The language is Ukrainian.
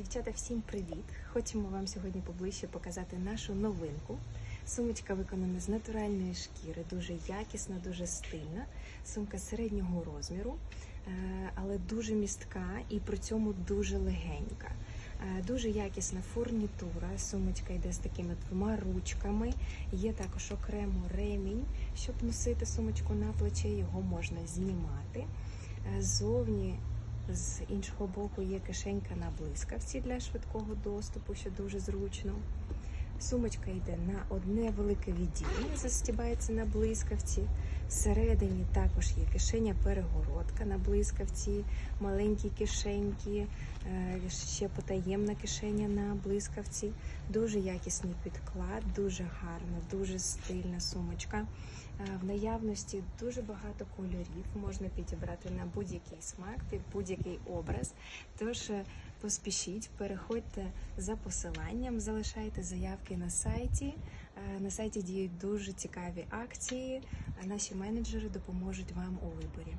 Дівчата, всім привіт! Хочемо вам сьогодні поближче показати нашу новинку. Сумочка виконана з натуральної шкіри, дуже якісна, дуже стильна. Сумка середнього розміру, е, але дуже містка і при цьому дуже легенька. Е, Дуже якісна фурнітура. Сумочка йде з такими двома ручками. Є також окремо ремінь, щоб носити сумочку на плече. Його можна знімати. Е, Ззовні з іншого боку є кишенька на блискавці для швидкого доступу, що дуже зручно. Сумочка йде на одне велике відділення, застібається на блискавці. Всередині також є кишеня перегородка на блискавці, маленькі кишеньки, е, ще потаємна кишеня на блискавці. Дуже якісний підклад, дуже гарна, дуже стильна сумочка. Е, В наявності дуже багато кольорів можна підібрати на будь-який смак, під будь-який образ. Тож е, поспішіть, переходьте за посиланням, залишайте заявки на сайті. Е, На сайті діють дуже цікаві акції. а Наші менеджери допоможуть вам у виборі.